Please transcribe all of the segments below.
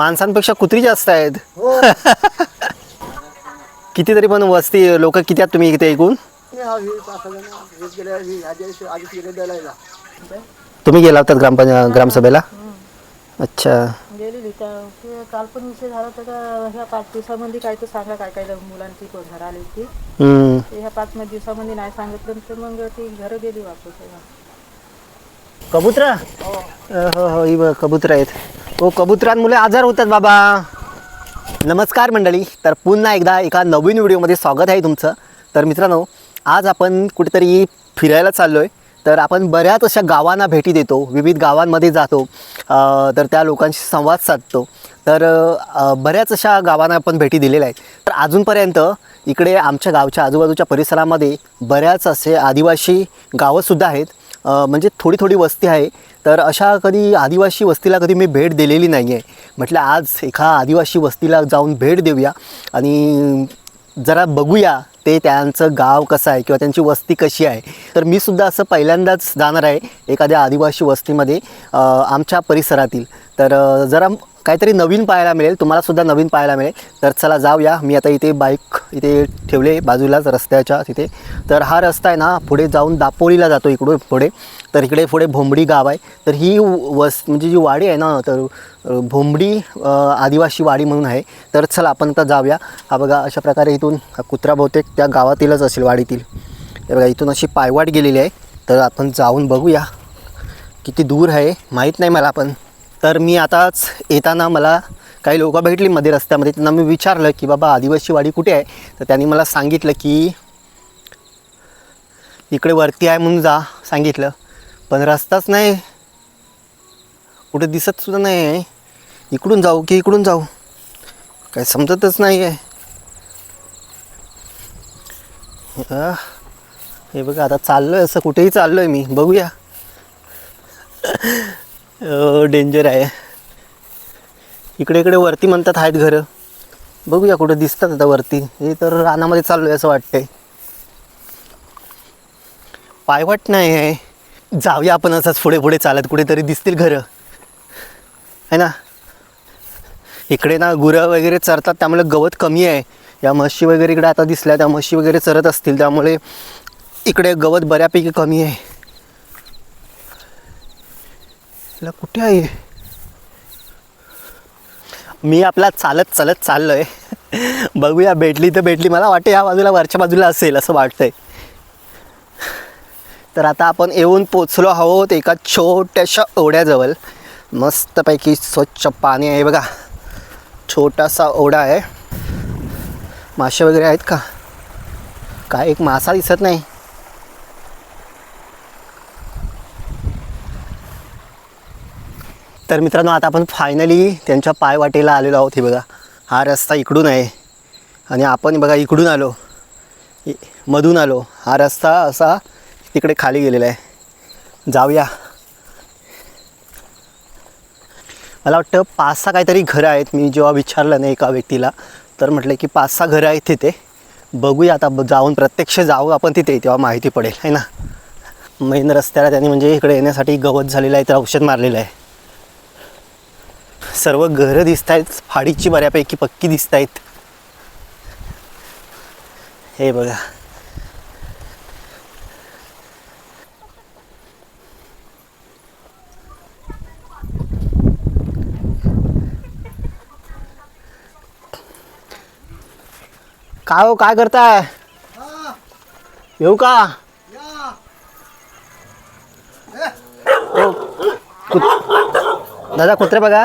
माणसांपेक्षा कुत्री जास्त आहेत. हो. किती तरी पण वस्ती लोक किती आहेत तुम्ही इथे ऐकून? तुम्ही गेला होतात ग्रामपंचायत ग्रामसभेला? अच्छा. गेलेली. त्या काल पण विषय झाला होता का ह्या पाच दिवसामध्ये काय तर सांगा काय काय मुलांची घर आली हम्म. ह्या पाच दिवसामध्ये नाही सांगितलं तर मग ती घरं गेली वापस. कबुतरा? हो. हो ही कबूतर आहेत. हो कबुतरांमुळे आजार होतात बाबा. नमस्कार मंडळी. तर पुन्हा एकदा एका नवीन व्हिडिओमध्ये स्वागत आहे तुमचं. तर मित्रांनो आज आपण कुठेतरी फिरायला चाललो आहे तर आपण बऱ्याच अशा गावांना भेटी देतो विविध गावांमध्ये जातो तर त्या लोकांशी संवाद साधतो. तर बऱ्याच अशा गावांना आपण भेटी दिलेल्या आहेत. तर अजूनपर्यंत इकडे आमच्या गावच्या आजूबाजूच्या परिसरामध्ये बऱ्याच असे आदिवासी गावंसुद्धा आहेत. म्हणजे थोडी थोडी वस्ती आहे. तर अशा कधी आदिवासी वस्तीला कधी मी भेट दिलेली नाही आहे म्हटलं आज एका आदिवासी वस्तीला जाऊन भेट देऊया आणि जरा बघूया ते त्यांचं गाव कसं आहे किंवा त्यांची वस्ती कशी आहे. तर मी सुद्धा असं पहिल्यांदाच जाणार आहे एखाद्या आदिवासी वस्तीमध्ये आमच्या परिसरातील. तर जरा काहीतरी नवीन पाहायला मिळेल तुम्हाला सुद्धा नवीन पाहायला मिळेल. तर चला जाऊया. मी आता इथे बाईक इथे ठेवले बाजूलाच रस्त्याच्या तिथे. तर हा रस्ता आहे ना पुढे जाऊन दापोळीला जातो इकडून पुढे. तर इकडे पुढे भोंबडी गाव आहे. तर ही वस म्हणजे जी वाडी आहे ना तर भोंबडी आदिवासी वाडी म्हणून आहे. तर चला आपण आता जाऊया. हा बघा अशा प्रकारे इथून कुत्रा बहुतेक त्या गावातीलच असेल वाडीतील. तर बघा इथून अशी पायवाट गेलेली आहे. तर आपण जाऊन बघूया. किती दूर आहे माहीत नाही मला पण. तर मी आताच येताना मला काही लोक भेटली मध्ये रस्त्यामध्ये. त्यांना मी विचारलं की बाबा आदिवासी वाडी कुठे आहे? तर त्यांनी मला सांगितलं की इकडे वरती आहे म्हणून जा सांगितलं. पण रस्ताच नाही. कुठे दिसत सुद्धा नाही आहे. इकडून जाऊ की इकडून जाऊ. काय समजतच नाही आहे हे बघा आता चाललो आहे असं कुठेही चाललो आहे मी. बघूया. डेंजर आहे. इकडे इकडे वरती म्हणतात आहेत घरं. बघूया कुठं दिसतात आता वरती. हे तर रानामध्ये चाललो आहे असं वाटतंय. पायवाट नाही आहे. जाऊया आपण असंच पुढे पुढे चालत. कुठेतरी दिसतील घरं. आहे ना? इकडे ना गुरं वगैरे चरतात त्यामुळे गवत कमी आहे. या म्हशी वगैरे इकडे आता दिसल्या त्या म्हशी वगैरे चरत असतील त्यामुळे इकडे गवत बऱ्यापैकी कमी आहे. ला कुठे आहे? मी आपला चालत चालत चाललो आहे बघूया भेटली तर भेटली. मला वाटते या बाजूला वरच्या बाजूला असेल असं वाटतंय. तर आता आपण येऊन पोचलो आहोत एका छोट्याशा ओढ्याजवळ. मस्तपैकी स्वच्छ पाणी आहे बघा. छोटासा ओढा आहे. मासे वगैरे आहेत का? काय एक मासा दिसत नाही. तर मित्रांनो आता आपण फायनली त्यांच्या पायवाटेला आलेलो आहोत. हे बघा हा रस्ता इकडून आहे. आणि आपण बघा इकडून आलो. मधून आलो. हा रस्ता असा तिकडे खाली गेलेला आहे. जाऊया. मला वाटतं पाच सहा काहीतरी घरं आहेत. मी जेव्हा विचारलं नाही एका व्यक्तीला तर म्हटलं की पाच सहा घरं आहेत तिथे. बघूया आता जाऊन प्रत्यक्ष जाऊ आपण तिथे तेव्हा माहिती पडेल आहे ना? मेन रस्त्याला त्यांनी म्हणजे इकडे येण्यासाठी गवत झालेलं आहे तर औषध मारलेलं आहे. सर्व घरं दिसत आहेत फाडीची बऱ्यापैकी पक्की दिसत आहेत हे बघा. काय हो काय करताय? येऊ का? दादा कुत्रे बघा.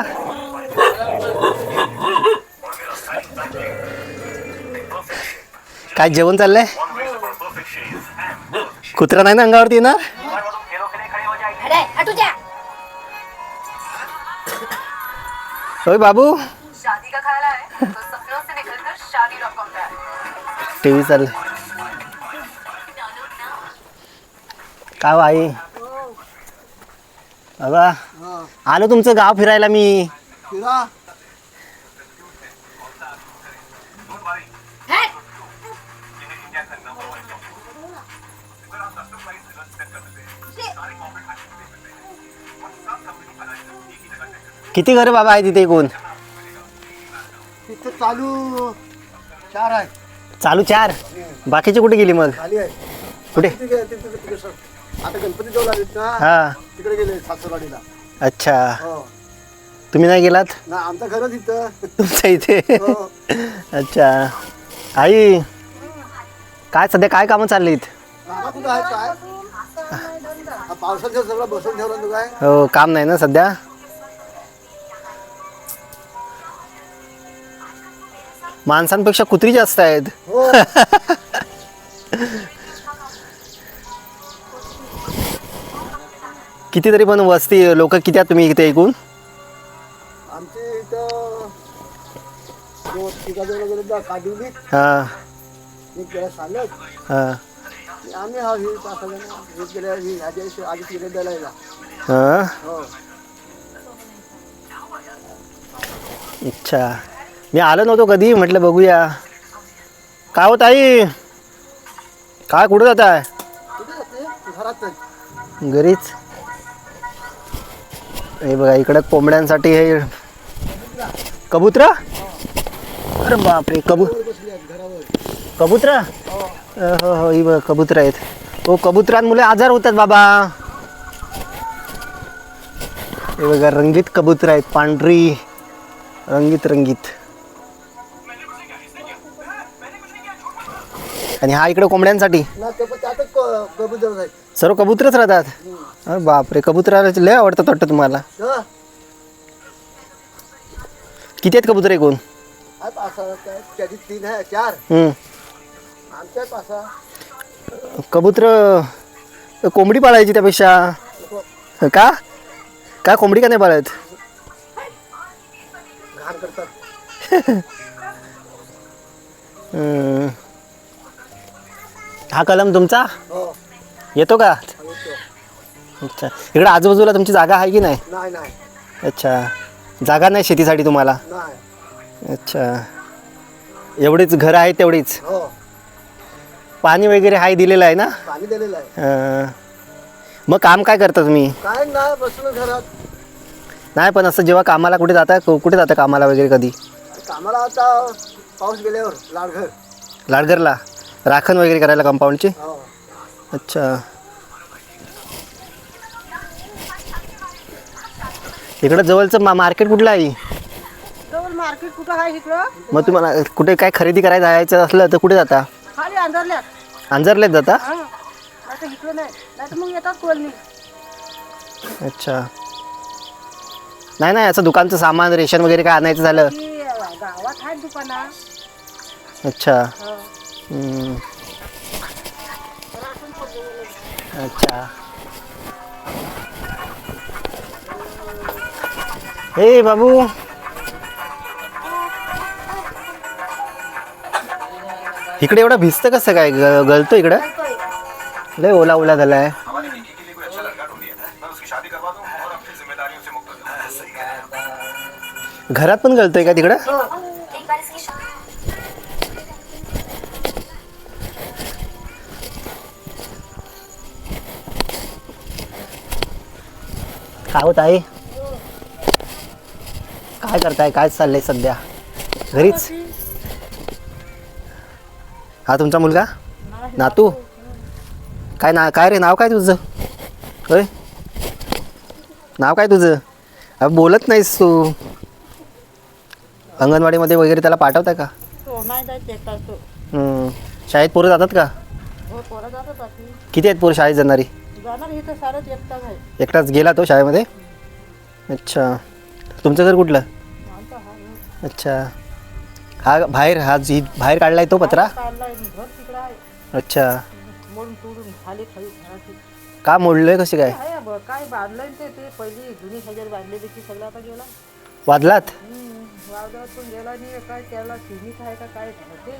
काय जेवण चाललंय? कुत्रा नाही ना अंगावरती येणार? अरे हटू जा होय बाबू? शादी का ख्याल है तो सपनों से निकलकर शादी डॉट कॉम पे आए टी व्ही चाललंय. काय हो आई? बाबा आलो तुमचं गाव फिरायला मी. फिरा. किती घर बाबा आहे तिथे एकूण? चालू चार आहे चालू चार? बाकीचे कुठे गेली मग? खाली आहे. कुठे? तिथे गेले, तिथे- तिथे- तिथे सर. आता गणपती जवळ आलेत ना हा. तिकडे गेले सासरवाडीला. अच्छा. हो. तुम्ही नाही गेलात? ना आमचं घरच इथं. तुमच्या इथे? हो. अच्छा. आई काय सध्या काय कामं चाललीत? मामा कुठं आहे काय? हा, पावसाचं सगळं बसून ठेवलं तू काय हो काम नाही ना सध्या? माणसांपेक्षा कुत्री जास्त आहेत. हो. किती तरी पण वस्ती लोक किती आहेत तुम्ही इथे ऐकून आमचे इथं तिघाजण हां. एक गेला हां. आम्ही हा हे पाच एक गेल्या ही ह्या दिवशी हां. हो. अच्छा. मी आलो नव्हतो कधी म्हटलं बघूया. काय होत आई काय कुठं जात आहे घरीच. हे बघा इकडं कोंबड्यांसाठी हे कबुतरा? अरे बापरे कबू कबुतरा? हो हो ही बघ कबुतर आहेत. हो कबुतरांमुळे आजार होतात बाबा. हे बघा रंगीत कबुतर आहेत पांढरी रंगीत रंगीत. आणि हा इकडे कोंबड्यांसाठी. कबूतर सर्व कबूतरच राहतात? अरे बापरे कबुतराला लय आवडतात वाटतं तुम्हाला? किती आहेत कबूतर एकूण? कबूतर कोंबडी पाळायची त्यापेक्षा? का? का कोंबडी का नाही पाळत? घाण करतात. हम्म. हा कलम तुमचा? हो येतो का. अच्छा. इकडे आजूबाजूला तुमची जागा आहे की नाही? नाही नाही. अच्छा. जागा नाही शेतीसाठी तुम्हाला? नाही. अच्छा. एवढीच घरं आहेत तेवढीच? हो. पाणी वगैरे हाय दिलेलं आहे ना? पाणी दिलेलं आहे. अं, मग काम काय करता तुम्ही? काय नाही बसून घरात. नाही पण असं जेव्हा कामाला कुठे जाता कु- कुठे जाता कामाला वगैरे कधी? कामाला आता पाऊस गेल्यावर लाडघर. लाडघरला? राखण वगैरे करायला कंपाऊंडची हो. अच्छा. इकडं जवळचं मा मार्केट कुठलं आहे? जवळ मार्केट कुठं आहे इकडं? मग तुम्हाला कुठे काय खरेदी करायला जायचं असलं तर कुठे जाता? खाली अंधारल्यात. अंजरलेत जाता? हां. इकडं नाही. नाही तर मग येतात अच्छा. नाही नाही असं दुकानचं सामान रेशन वगैरे काय आणायचं झालं? गावात आहेत दुकाना. अच्छा. हो. अच्छा. हे बाबू. इकडे एवढं भिजतं कसं काय? ग- गळतो इकडं? लय ओला ओला झालाय. घरात पण गळतोय का तिकडं? हो. काय होत आहे काय करताय? काय चाललंय सध्या? घरीच? हा तुमचा मुलगा? नातू? काय ना काय रे? नाव काय तुझं? होय? नाव काय तुझं? अरे बोलत नाहीस तू. अंगणवाडीमध्ये वगैरे त्याला पाठवता का? हम्म. शाळेत पोरं जातात का? हो किती आहेत पोरं शाळेत जाणारी? जाणार इथं सारंच एकटाच आहे. एकटाच गेला तो शाळेमध्ये? अच्छा. तुमचं घर कुठलं? आमचा हा अच्छा. हा बाहेर हा जी बाहेर काढलाय तो पत्रा? काढलाय घर तिकडं आहे. अच्छा. मोडून तोडून खाली खाली घराची. का मोडलंय कसे काय? आहे काय बांधलंय ते ते पहिली जुनी हजार बांधलेली ती सगळं आता गेला. वादलात हम्म, वावरात पण गेला नाही काय त्याला सिमिट आहे का काय ते?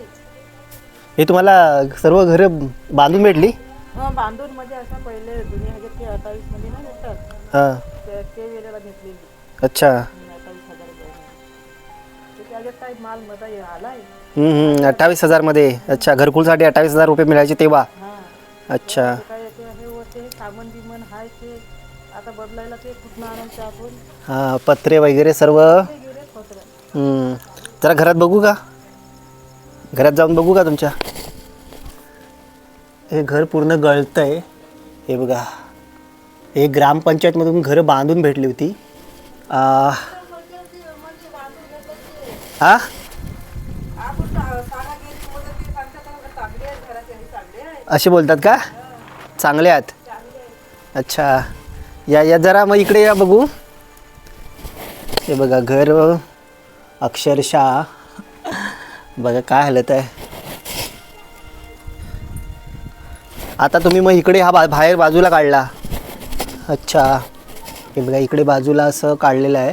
हे तुम्हाला सर्व घरं बांधून भेटली? बांधून म्हणजे असं पहिले जुनी हजार ते अठ्ठावीसमध्ये ना भेटतात हां. ते ते वेळेला घेतलेली. अच्छा. अठ्ठावीस हजार रुपये. ते त्याच्यात काय माल मजा आलाय. हम्म, हम्म. अठ्ठावीस हजारमध्ये. अच्छा घरकुलसाठी अठ्ठावीस हजार रुपये मिळायचे तेव्हा? हा. अच्छा. ते काय ते हे वरते सामान बिमन हाय ते. आता बदलायला ते कुठनं आणायचं आपण? पत्रे वगैरे सर्व. ते गेले पत्र. हम्म. जरा घरात बघू का? घरात जाऊन बघू का तुमच्या? हे घर पूर्ण गळतं आहे हे बघा. हे ग्रामपंचायतमधून घरं बांधून भेटली होती. आ, हा असे बोलतात का? चांगले आहात. अच्छा. या या जरा मग इकडे या बघू. हे बघा घर अक्षरशः बघा काय हलत आहे. आता तुम्ही मग इकडे हा बा बाहेर बाजूला काढला. अच्छा. हे बघा इकडे बाजूला असं काढलेलं आहे.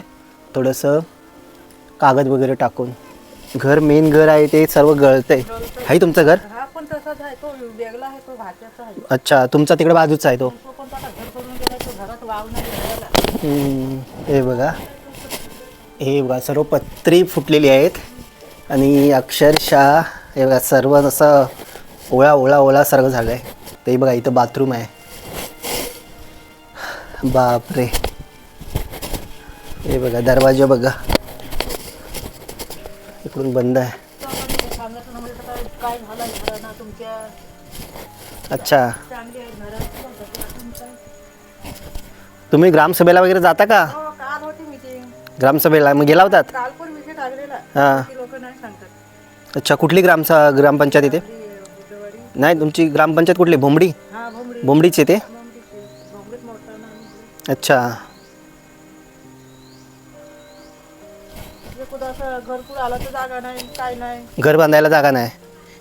थोडंसं कागद वगैरे टाकून. घर मेन घर आहे ते सर्व गळतंय. आहे तुमचं घर? हा पण तसाच आहे. तो वेगळा आहे तो भाज्याचा आहे. अच्छा तुमचा तिकडे बाजूचा आहे तो. तो पण तो आता घर करून गेला तो घरात वाव नाही घराला. हम्म, हे बघा. हे बघा सर्व पत्री फुटलेली आहेत. आणि अक्षरशः हे बघा सर्व असं ओळा ओळा ओळा सर्व झालं आहे ते बघा इथं बाथरूम आहे. बापरे. हे बघा दरवाजा बघा. इकडून बंद आहे. अच्छा. तुम्ही ग्रामसभेला वगैरे जाता का? हो ग्रामसभेला मग गेला होतात? हां. अच्छा कुठली ग्रामसा ग्रामपंचायत इथे? नाही तुमची ग्रामपंचायत कुठली? भोंबडी? हा भोमडी भोंबडीचे ते? अच्छा. कुठं असं घरकुल आलं तर जागा नाही काय नाही. घर बांधायला जागा नाही.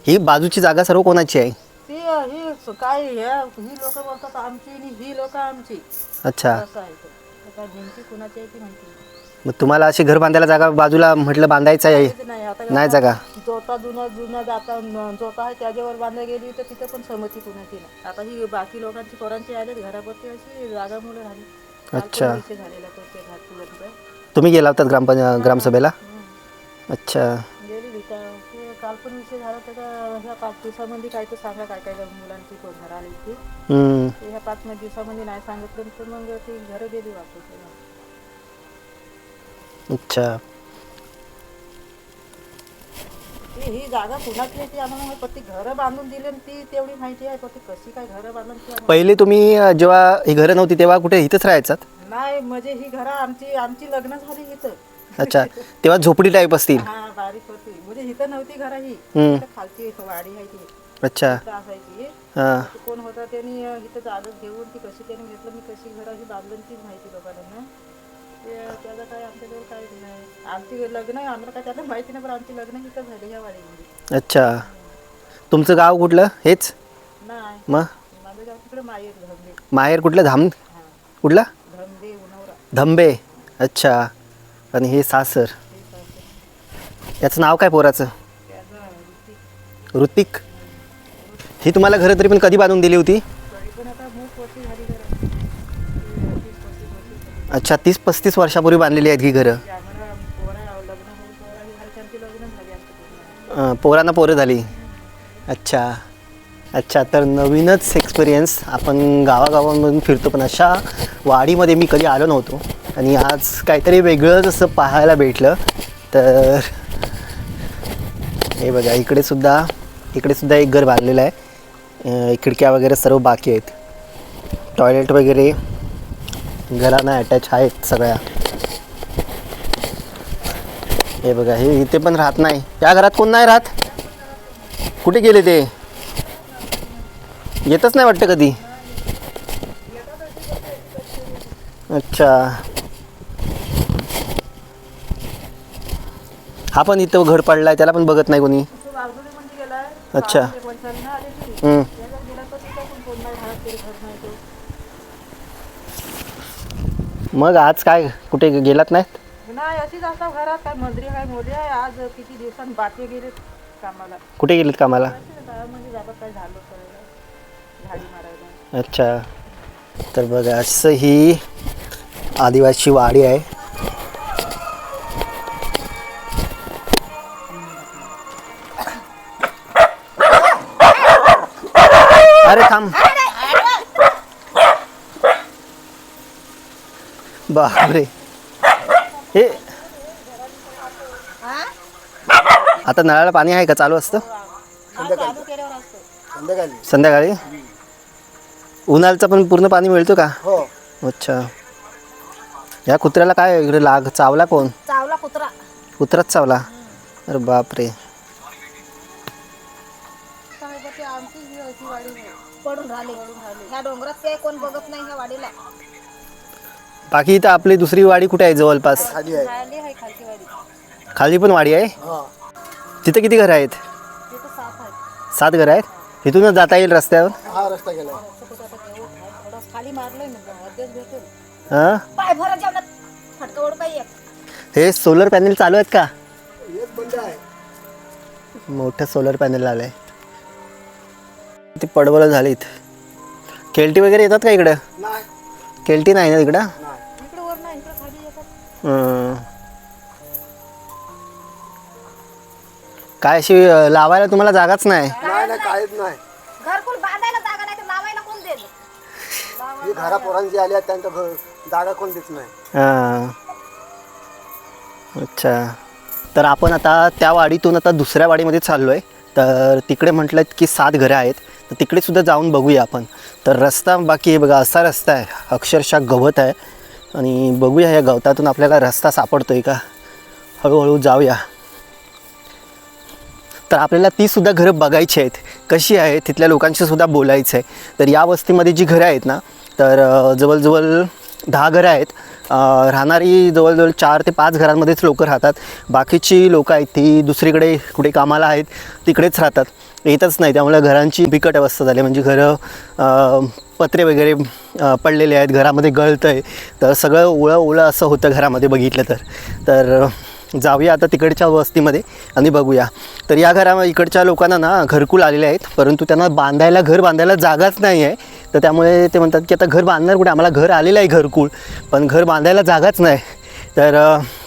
ही बाजूची जागा सर्व कोणाची आहे? ती ही स- काय ह्या ही लोक बोलतात आमची आणि ही लोक आमची. अच्छा. असं आहे ते. आता नेमकी कुणाची आहे ती माहिती नाही. मग तुम्हाला अशी घर बांधायला जागा बाजूला म्हटलं बांधायचं आहे. नाही आता नाही जागा. जोता जुना जुना जाता न- जोता आहे त्याच्यावर बांधल्या गेली तर तिथं पण सहमती कुणाची नाही. आता ही बाकी लोकांची पोरांची आले घरापरती अशी जागा मुलं पण अच्छा. विषय झालेला तो त्या घाटपुरांचा. तुम्ही गेला होतात ग्रामपंच ग्रामसभेला? अच्छा. गेली विका ते काल पण विषय झाला होता का ह्या पाच दिवसामध्ये काय तर सांगा काय काय मुलांची कोण घर आली ती हम्म, ते ह्या पाच पाच दिवसामध्ये नाही सांगितलं तर मग ती घरं गेली वापस. अच्छा. ती ही जागा कुणाची आहे ती आम्हाला माहीत, पण ती घरं बांधून दिली आणि ती तेवढी माहिती आहे पण ती कशी काय घरं बांधून ती आम्हाला- पहिले तुम्ही अं, जेव्हा ही घरं नव्हती तेव्हा कुठे इथंच राहायचात? नाही म्हणजे ही घरं आमची आमची लग्न झाली इथं. अच्छा. तेव्हा झोपडी टाईप असतील. हा बारीक होती. म्हणजे इथं नव्हती घरं ही. हम्म. इथं खालची वाडी आहे ती. अच्छा. असायची. हां. ते कोण होता त्यांनी अं, इथं जागा घेऊन ती कशी त्यांनी घेतलं मी कशी घरं ही बांधलं तीच माहिती लोकांना ते त्याचं काय आमच्याजवळ काय नाही. आमची लग्न आम्हाला काय त्याला माहिती नाही पण आमची लग्न इथं झाली ह्या वाडीमध्ये. अच्छा. तुमचं गाव कुठलं? हेच? नाही. मग? माझं गाव तिकडे माहेर धमदे. माहेर कुठलं? धाम? हा. कुठला? धमदे धंबे. अच्छा. आणि हे सासर. याचं नाव काय पोराचं? त्याचं ऋतिक. ही तुम्हाला घरं तरी पण कधी बांधून दिली होती? अच्छा तीस पस्तीस वर्षापूर्वी बांधलेली आहेत ही घरं. अं, पोरांना पोरं झाली. अच्छा. अच्छा तर नवीनच एक्सपिरियन्स आपण गावागावांमधून फिरतो पण अशा वाडीमध्ये मी कधी आलो नव्हतो. आणि आज काहीतरी वेगळंच असं पाहायला भेटलं तर हे बघा इकडे सुद्धा इकडे सुद्धा एक घर बांधलेलं आहे. अं, खिडक्या वगैरे सर्व बाकी आहेत. टॉयलेट वगैरे घरांना अटॅच आहेत सगळ्या. हे बघा हे इथे पण राहत नाही. त्या घरात कोण नाही राहत? कुठे गेले ते? येतच नाही वाटतं कधी? अच्छा. हा पण इथं घर पडलाय त्याला पण बघत नाही कोणी. अच्छा. हम्म. त्याला गेला तर तिथं पण कोण नाही राहत ते घर नाही तो मग आज काय कुठे गेलात नाहीत? नाही अशीच असतात घरात काय मंत्री काय मोदी आहे. आज किती दिवसांनी बाटले गेले कामाला. कुठे गेलेत कामाला? जातात काय झालं करायला झाडी मारायला. अच्छा. तर बघा असं ही आदिवासी वाडी आहे. बापरे. हे. आता नळाला पाणी आहे का? चालू असतं? चालू केल्यावर असतो संध्याकाळी. संध्याकाळी उन्हाळचं पण पूर्ण पाणी मिळतो का? हो. अच्छा. या कुत्र्याला काय इकडे लाग चावला कोण? चावला कुत्रा. कुत्राच चावला. अरे बापरे. पडून राहिले. ह्या डोंगरात काय कोण बघत नाही ह्या वाडीला. बाकी इथं आपली दुसरी वाडी कुठे आहे जवळपास? खाली आहे. खाली आहे खालची वाडी. खाली पण वाडी आहे? हा. तिथं किती घरं आहेत? तिथं साफ आहे सात घरं आहेत? इथूनच जाता येईल रस्त्यावर? हा रस्ता गेला असं कुठं आता जेवढं आहे, थोडं खाली मारलंय म्हणजे मध्येच भेटेल हां? पाय भरा जेवणात फटका ओढ पाहिजे हे सोलर पॅनल चालू आहेत का? एक बंद आहे. मोठं सोलर पॅनल आलं आहे ते पडवलं झालीत. केल्टी वगैरे येतात का इकडं? नाही. केल्टी नाही ना इकडे? काय अशी अं, लावायला तुम्हाला जागाच नाही? नाही नाही काहीच नाही. घरकुल बांधायला जागा नाही तर लावायला कोण देईल? ही घरा पोरांची आली आहेत त्यांचं घर जागा कोण देत नाही. हां. अच्छा. तर आपण आता त्या वाडीतून आता दुसऱ्या वाडीमध्ये चाललो आहे तर तिकडे म्हटलं की सात घरं आहेत. तर तिकडे सुद्धा जाऊन बघूया आपण. तर रस्ता बाकी बघा असा रस्ता आहे. अक्षरशः गवत आहे. आणि बघूया या गवतातून आपल्याला रस्ता सापडतोय का? हळूहळू जाऊया. तर आपल्याला तीसुद्धा घरं बघायची आहेत. कशी आहे तिथल्या लोकांशीसुद्धा बोलायचं आहे तर या वस्तीमध्ये जी घरं आहेत ना तर जवळजवळ दहा घरं आहेत. राहणारी जवळजवळ चार ते पाच घरांमध्येच लोकं राहतात. बाकीची लोकं आहेत ती दुसरीकडे कुठे कामाला आहेत तिकडेच राहतात. येतच नाही. त्यामुळे घरांची बिकट अवस्था झाली. म्हणजे घरं पत्रे वगैरे पडलेले आहेत. घरामध्ये गळतं आहे तर सगळं ओळं ओळं असं होतं घरामध्ये बघितलं तर. तर जाऊया आता तिकडच्या वस्तीमध्ये आणि बघूया. तर या घरा इकडच्या लोकांना ना घरकुल आलेले आहेत. परंतु त्यांना बांधायला घर बांधायला जागाच नाही आहे तर त्यामुळे ते म्हणतात की आता घर बांधणार कुठे? आम्हाला घर आलेलं आहे घरकुल. पण घर बांधायला जागाच नाही. तर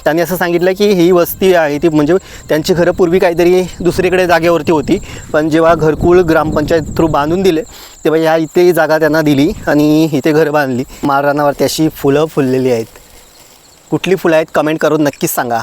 त्यांनी असं सांगितलं की ही वस्ती आहे ती म्हणजे त्यांची घरं पूर्वी काहीतरी दुसरीकडे जागेवरती होती. पण जेव्हा घरकुल ग्रामपंचायत थ्रू बांधून दिले तेव्हा ह्या इथे जागा त्यांना दिली आणि इथे घर बांधली. माळरानावरती अशी फुलं फुललेली आहेत. कुठली फुलं आहेत कमेंट करून नक्कीच सांगा.